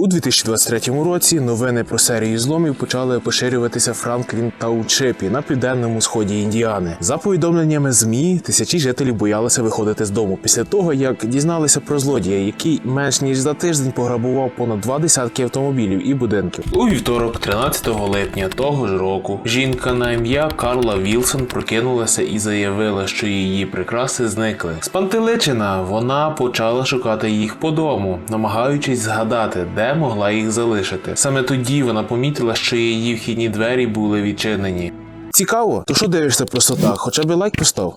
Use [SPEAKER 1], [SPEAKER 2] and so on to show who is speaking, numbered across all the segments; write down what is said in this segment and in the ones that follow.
[SPEAKER 1] У 2023 році новини про серію зломів почали поширюватися Франклін та у Чипі на південному сході Індіани. За повідомленнями ЗМІ, тисячі жителів боялися виходити з дому після того, як дізналися про злодія, який менш ніж за тиждень пограбував понад два десятки автомобілів і будинків. У вівторок, 13 липня того ж року, жінка на ім'я Карла Вілсон прокинулася і заявила, що її прикраси зникли. Спантеличена вона почала шукати їх по дому, намагаючись згадати, де могла їх залишити. Саме тоді вона помітила, що її вхідні двері були відчинені. Цікаво, то що дивишся просто так? Хоча б лайк постав.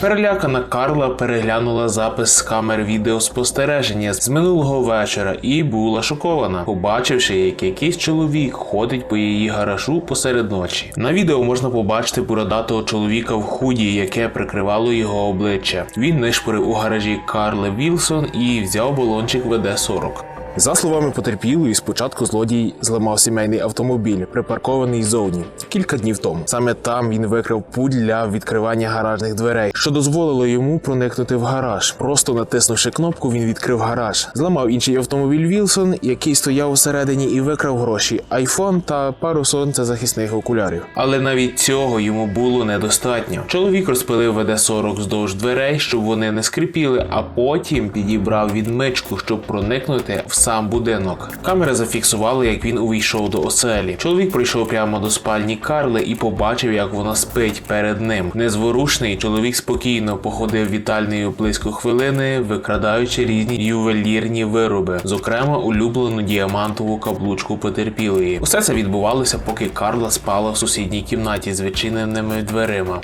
[SPEAKER 1] Перелякана Карла переглянула запис з камер відеоспостереження з минулого вечора і була шокована, побачивши, як якийсь чоловік ходить по її гаражу посеред ночі. На відео можна побачити бородатого чоловіка в худі, яке прикривало його обличчя. Він нишпорив у гаражі Карли Вілсон і взяв балончик ВД-40. За словами потерпілої, спочатку злодій зламав сімейний автомобіль, припаркований зовні кілька днів тому. Саме там він викрив путь для відкривання гаражних дверей, що дозволило йому проникнути в гараж. Просто натиснувши кнопку, він відкрив гараж, зламав інший автомобіль Вілсон, який стояв усередині, і викрав гроші, айфон та пару сонцезахисних окулярів. Але навіть цього йому було недостатньо. Чоловік розпилив ВД-40 вздовж дверей, щоб вони не скрипіли, а потім підібрав відмичку, щоб проникнути в сам будинок. Камери зафіксували, як він увійшов до оселі. Чоловік прийшов прямо до спальні Карли і побачив, як вона спить перед ним. Незворушний чоловік спокійно походив вітальнею близько хвилини, викрадаючи різні ювелірні вироби, зокрема улюблену діамантову каблучку потерпілої. Усе це відбувалося, поки Карла спала в сусідній кімнаті з відчиненими дверима.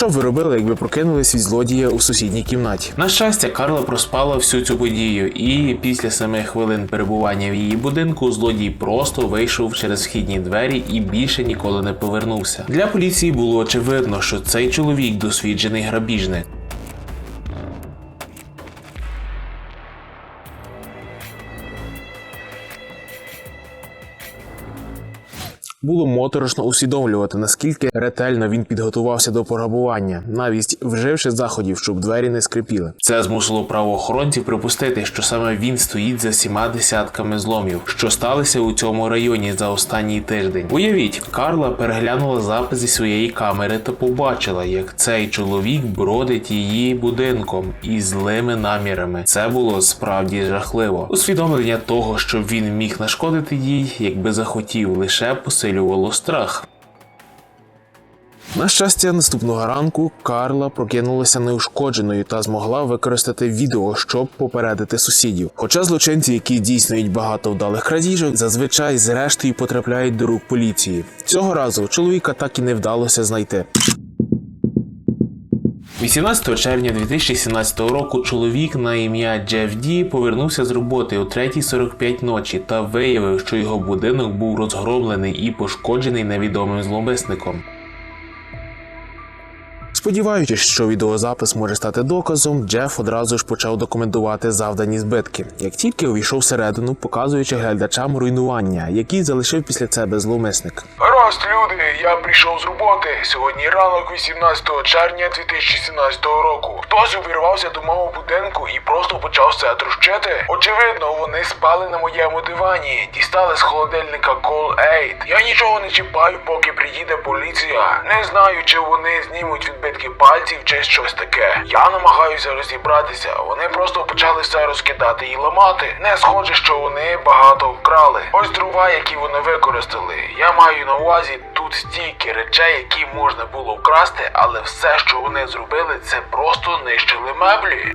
[SPEAKER 1] Що б ви робили, якби прокинулись від злодія у сусідній кімнаті? На щастя, Карла проспала всю цю подію, і після семи хвилин перебування в її будинку злодій просто вийшов через вхідні двері і більше ніколи не повернувся. Для поліції було очевидно, що цей чоловік досвідчений грабіжник. Було моторошно усвідомлювати, наскільки ретельно він підготувався до пограбування, навіть вживши заходів, щоб двері не скрипіли. Це змусило правоохоронців припустити, що саме він стоїть за всіма десятками зломів, що сталися у цьому районі за останній тиждень. Уявіть, Карла переглянула запис зі своєї камери та побачила, як цей чоловік бродить її будинком із злими намірами. Це було справді жахливо. Усвідомлення того, що він міг нашкодити їй, якби захотів, лише посилювало страх. На щастя, наступного ранку Карла прокинулася неушкодженою та змогла використати відео, щоб попередити сусідів. Хоча злочинці, які дійснюють багато вдалих крадіжок, зазвичай зрештою потрапляють до рук поліції. Цього разу чоловіка так і не вдалося знайти. 18 червня 2017 року чоловік на ім'я Джеф Ді повернувся з роботи о 3.45 ночі та виявив, що його будинок був розгромлений і пошкоджений невідомим зловмисником. Сподіваючись, що відеозапис може стати доказом, Джеф одразу ж почав документувати завдані збитки. Як тільки увійшов всередину, показуючи глядачам руйнування, які залишив після себе зловмисник.
[SPEAKER 2] Гаразд, люди, я прийшов з роботи. Сьогодні ранок 18 червня 2017 року. Хтось увірвався до мого будинку і просто почав все трощити. Очевидно, вони спали на моєму дивані, дістали з холодильника Call 8. Я нічого не чіпаю, поки приїде поліція. Не знаю, чи вони знімуть відбитки пальців чи щось таке. Я намагаюся розібратися. Вони просто почали все розкидати і ламати. Не схоже, що вони багато вкрали. Ось дрова, які вони використали. Я маю на увазі тут стільки речей, які можна було вкрасти, але все, що вони зробили, це просто нищили меблі.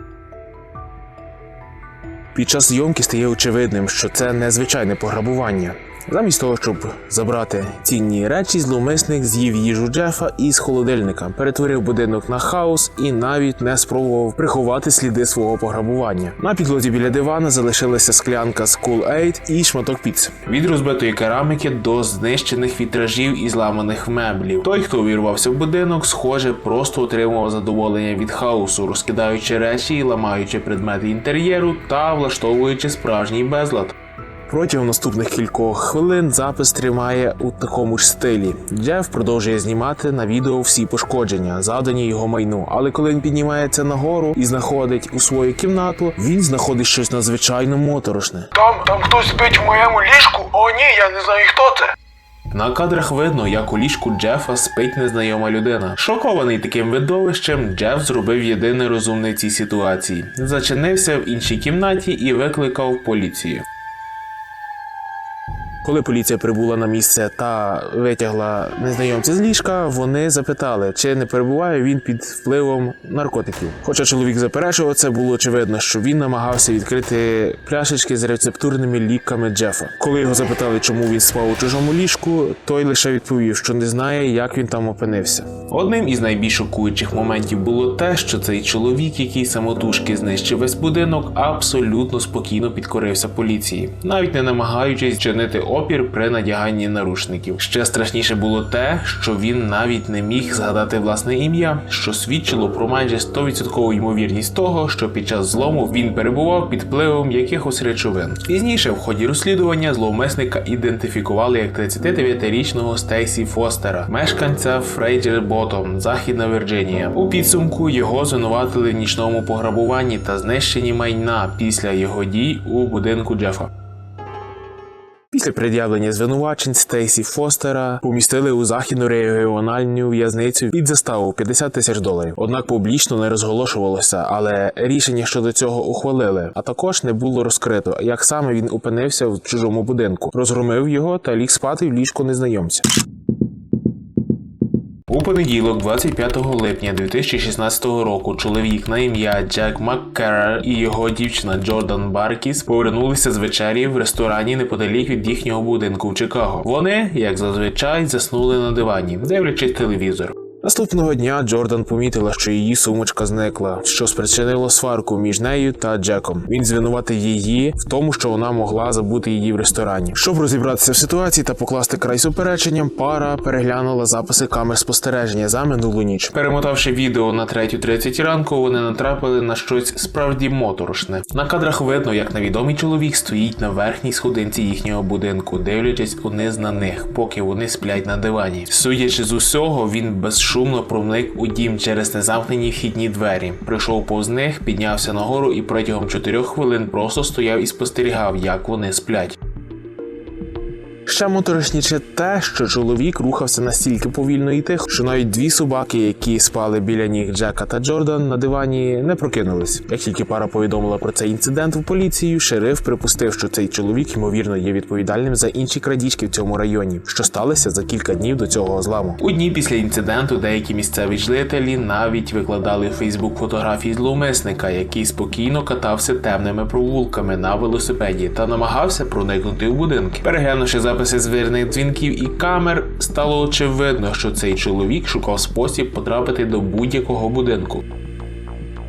[SPEAKER 1] Під час зйомки стає очевидним, що це не звичайне пограбування. Замість того, щоб забрати цінні речі, зловмисник з'їв їжу Джефа із холодильника, перетворив будинок на хаос і навіть не спробував приховати сліди свого пограбування. На підлозі біля дивана залишилася склянка з Cool Aid і шматок піци. Від розбитої кераміки до знищених вітражів і зламаних меблів. Той, хто увірвався в будинок, схоже, просто отримував задоволення від хаосу, розкидаючи речі і ламаючи предмети інтер'єру та влаштовуючи справжній безлад. Протягом наступних кількох хвилин запис тримає у такому ж стилі. Джеф продовжує знімати на відео всі пошкодження, завдані його майну. Але коли він піднімається нагору і знаходить у свою кімнату, він знаходить щось надзвичайно моторошне.
[SPEAKER 2] Там, там хтось спить в моєму ліжку? О, ні, я не знаю, хто це.
[SPEAKER 1] На кадрах видно, як у ліжку Джефа спить незнайома людина. Шокований таким видовищем, Джеф зробив єдине розумне в цій ситуації. Зачинився в іншій кімнаті і викликав поліцію. Коли поліція прибула на місце та витягла незнайомця з ліжка, вони запитали, чи не перебуває він під впливом наркотиків. Хоча чоловік заперечував, це було очевидно, що він намагався відкрити пляшечки з рецептурними ліками Джефа. Коли його запитали, чому він спав у чужому ліжку, той лише відповів, що не знає, як він там опинився. Одним із найбільш шокуючих моментів було те, що цей чоловік, який самотужки знищив весь будинок, абсолютно спокійно підкорився поліції, навіть не намагаючись чинити опір при надяганні нарушників. Ще страшніше було те, що він навіть не міг згадати власне ім'я, що свідчило про майже 100% ймовірність того, що під час злому він перебував під впливом якихось речовин. Пізніше, в ході розслідування, зловмисника ідентифікували як 39-річного Стейсі Фостера, мешканця Фрейджер Ботом, Західна Вірджинія. У підсумку його звинуватили в нічному пограбуванні та знищенні майна після його дій у будинку Джефа. Після пред'явлення звинувачень Стейсі Фостера помістили у західну регіональну в'язницю під заставу 50 тисяч доларів. Однак публічно не розголошувалося, але рішення щодо цього ухвалили. А також не було розкрито, як саме він опинився в чужому будинку, розгромив його та ліг спати в ліжку незнайомця. У понеділок, 25 липня 2016 року, чоловік на ім'я Джек Маккерер і його дівчина Джордан Баркіс повернулися з вечері в ресторані неподалік від їхнього будинку в Чикаго. Вони, як зазвичай, заснули на дивані, дивлячись телевізор. Наступного дня Джордан помітила, що її сумочка зникла, що спричинило сварку між нею та Джеком. Він звинуватив її в тому, що вона могла забути її в ресторані. Щоб розібратися в ситуації та покласти край супереченням, пара переглянула записи камер спостереження за минулу ніч. Перемотавши відео на 3.30 ранку, вони натрапили на щось справді моторошне. На кадрах видно, як невідомий чоловік стоїть на верхній сходинці їхнього будинку, дивлячись униз на них, поки вони сплять на дивані. Судячи з усього, він безшумно проник у дім через незамкнені вхідні двері. Прийшов повз них, піднявся нагору і протягом чотирьох хвилин просто стояв і спостерігав, як вони сплять. Ще моторошніше те, що чоловік рухався настільки повільно і тихо, що навіть дві собаки, які спали біля ніг Джека та Джордан на дивані, не прокинулись. Як тільки пара повідомила про цей інцидент в поліцію, шериф припустив, що цей чоловік ймовірно є відповідальним за інші крадіжки в цьому районі, що сталося за кілька днів до цього зламу. У дні після інциденту деякі місцеві жителі навіть викладали Фейсбук фотографії зловмисника, який спокійно катався темними провулками на велосипеді та намагався проникнути в будинки. Переглянувши записи звірних дзвінків і камер, стало очевидно, що цей чоловік шукав спосіб потрапити до будь-якого будинку.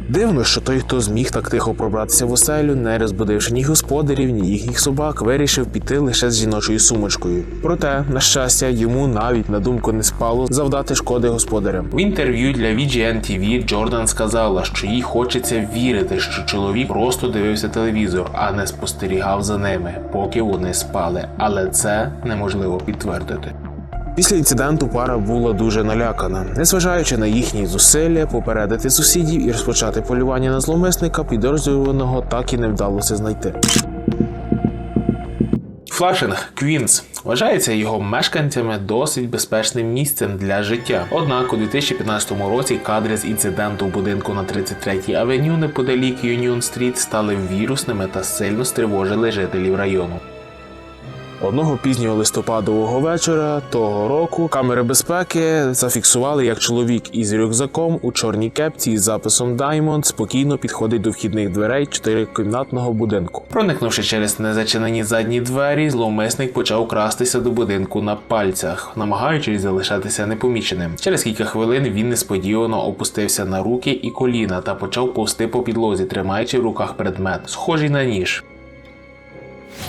[SPEAKER 1] Дивно, що той, хто зміг так тихо пробратися в оселю, не розбудивши ні господарів, ні їхніх собак, вирішив піти лише з жіночою сумочкою. Проте, на щастя, йому навіть на думку не спало завдати шкоди господарям. В інтерв'ю для VGN TV Джордан сказала, що їй хочеться вірити, що чоловік просто дивився телевізор, а не спостерігав за ними, поки вони спали. Але це неможливо підтвердити. Після інциденту пара була дуже налякана. Незважаючи на їхні зусилля попередити сусідів і розпочати полювання на зловмисника, підозрюваного так і не вдалося знайти. Флашинг Квінс вважається його мешканцями досить безпечним місцем для життя. Однак у 2015 році кадри з інциденту в будинку на 33-й авеню неподалік Юніон Стріт стали вірусними та сильно стривожили жителів району. Одного пізнього листопадового вечора того року камери безпеки зафіксували, як чоловік із рюкзаком у чорній кепці із записом Diamond спокійно підходить до вхідних дверей чотирикімнатного будинку. Проникнувши через незачинені задні двері, зловмисник почав крастися до будинку на пальцях, намагаючись залишатися непоміченим. Через кілька хвилин він несподівано опустився на руки і коліна та почав повсти по підлозі, тримаючи в руках предмет, схожий на ніж.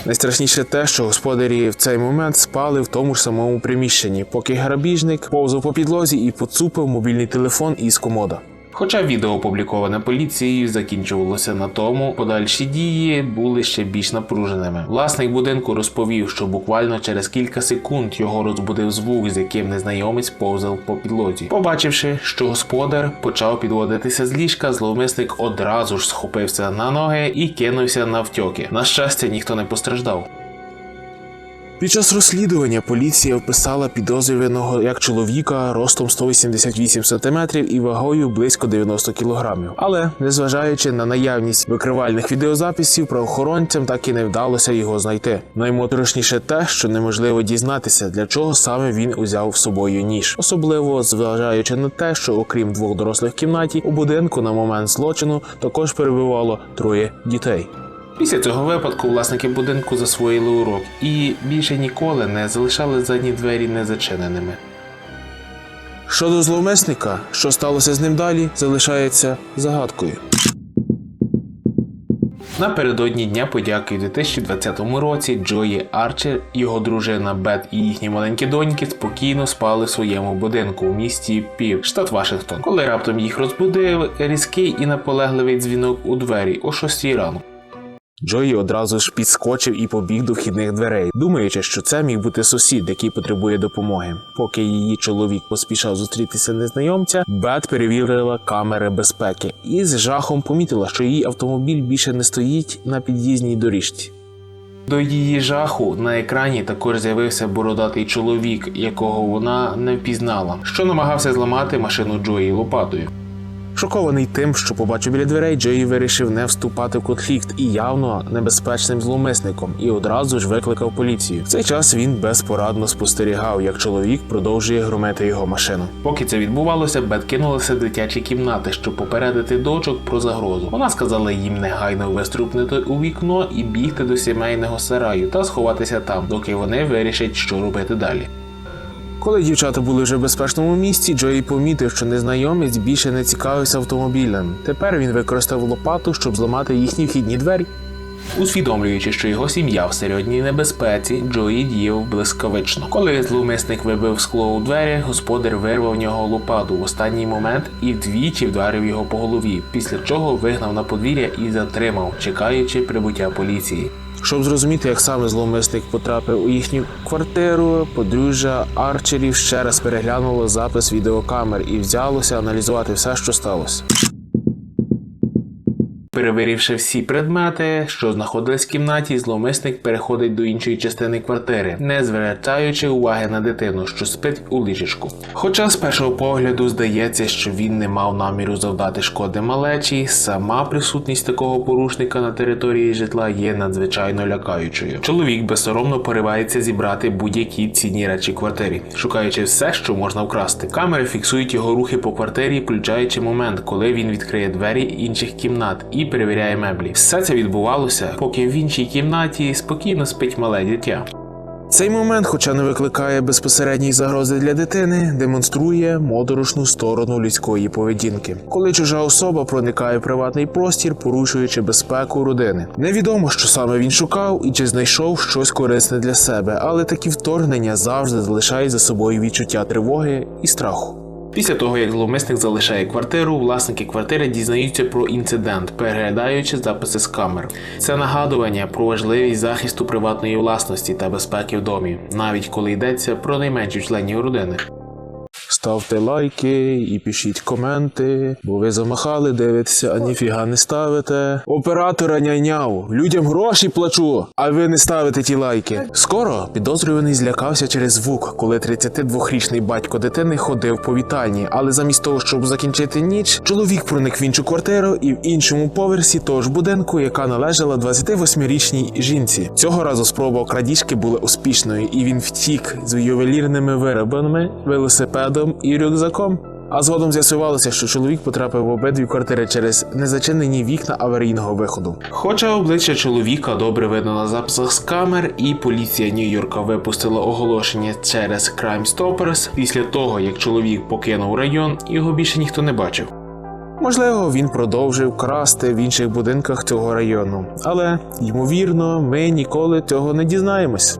[SPEAKER 1] Найстрашніше те, що господарі в цей момент спали в тому ж самому приміщенні, поки грабіжник повзав по підлозі і поцупив мобільний телефон із комода. Хоча відео опубліковане поліцією закінчувалося на тому, подальші дії були ще більш напруженими. Власник будинку розповів, що буквально через кілька секунд його розбудив звук, з яким незнайомець повзав по підлозі. Побачивши, що господар почав підводитися з ліжка, зловмисник одразу ж схопився на ноги і кинувся навтьоки. На щастя, ніхто не постраждав. Під час розслідування поліція вписала підозрюваного як чоловіка ростом 188 см і вагою близько 90 кг. Але незважаючи на наявність викривальних відеозаписів, правоохоронцям так і не вдалося його знайти. Наймоторошніше те, що неможливо дізнатися, для чого саме він узяв собою ніж, особливо зважаючи на те, що окрім двох дорослих кімнаті, у будинку на момент злочину також перебувало троє дітей. Після цього випадку власники будинку засвоїли урок і більше ніколи не залишали задні двері незачиненими. Щодо зловмисника, що сталося з ним далі, залишається загадкою. Напередодні Дня подяки у 2020 році Джої Арчер, його дружина Бет і їхні маленькі доньки спокійно спали в своєму будинку у місті Пів, штат Вашингтон, коли раптом їх розбудив різкий і наполегливий дзвінок у двері о 6 ранку. Джої одразу ж підскочив і побіг до вхідних дверей, думаючи, що це міг бути сусід, який потребує допомоги. Поки її чоловік поспішав зустрітися незнайомця, Бет перевірила камери безпеки і з жахом помітила, що її автомобіль більше не стоїть на під'їзній доріжці. До її жаху на екрані також з'явився бородатий чоловік, якого вона не впізнала, що намагався зламати машину Джої лопатою. Шокований тим, що побачив біля дверей, Джої вирішив не вступати в конфлікт і явно небезпечним зловмисником, і одразу ж викликав поліцію. В цей час він безпорадно спостерігав, як чоловік продовжує громити його машину. Поки це відбувалося, Бет кинулася в дитячі кімнати, щоб попередити дочок про загрозу. Вона сказала їм негайно виструпнути у вікно і бігти до сімейного сараю та сховатися там, доки вони вирішать, що робити далі. Коли дівчата були вже в безпечному місці, Джої помітив, що незнайомець більше не цікавився автомобілем. Тепер він використав лопату, щоб зламати їхні вхідні двері. Усвідомлюючи, що його сім'я в серйозній небезпеці, Джої діяв блискавично. Коли зловмисник вибив скло у двері, господар вирвав в нього лопату в останній момент і вдвічі вдарив його по голові, після чого вигнав на подвір'я і затримав, чекаючи прибуття поліції. Щоб зрозуміти, як саме зловмисник потрапив у їхню квартиру, подружжя Арчерів ще раз переглянуло запис відеокамер і взялося аналізувати все, що сталося. Перевіривши всі предмети, що знаходились в кімнаті, зловмисник переходить до іншої частини квартири, не звертаючи уваги на дитину, що спить у ліжечку. Хоча з першого погляду здається, що він не мав наміру завдати шкоди малечі, сама присутність такого порушника на території житла є надзвичайно лякаючою. Чоловік безсоромно поривається зібрати будь-які цінні речі в квартирі, шукаючи все, що можна вкрасти. Камери фіксують його рухи по квартирі, включаючи момент, коли він відкриє двері інших кімнат і перевіряє меблі. Все це відбувалося, поки в іншій кімнаті спокійно спить мале дитя. Цей момент, хоча не викликає безпосередньої загрози для дитини, демонструє моторошну сторону людської поведінки, коли чужа особа проникає в приватний простір, порушуючи безпеку родини. Невідомо, що саме він шукав і чи знайшов щось корисне для себе, але такі вторгнення завжди залишають за собою відчуття тривоги і страху. Після того, як зловмисник залишає квартиру, власники квартири дізнаються про інцидент, переглядаючи записи з камер. Це нагадування про важливість захисту приватної власності та безпеки в домі, навіть коли йдеться про найменші членів родини. Ставте лайки і пишіть коменти, бо ви замахали, дивитеся, а ніфіга не ставите. Оператора няйняв, людям гроші плачу, а ви не ставите ті лайки. Скоро підозрюваний злякався через звук, коли 32-річний батько дитини ходив по вітальні, але замість того, щоб закінчити ніч, чоловік проник в іншу квартиру і в іншому поверсі того ж будинку, яка належала 28-річній жінці. Цього разу спроба крадіжки була успішною, і він втік з ювелірними виробами, велосипедом і рюкзаком. А згодом з'ясувалося, що чоловік потрапив в обидві квартири через незачинені вікна аварійного виходу. Хоча обличчя чоловіка добре видно на записах з камер, і поліція Нью-Йорка випустила оголошення через Crime Stoppers після того, як чоловік покинув район, його більше ніхто не бачив. Можливо, він продовжив красти в інших будинках цього району, але ймовірно, ми ніколи цього не дізнаємось.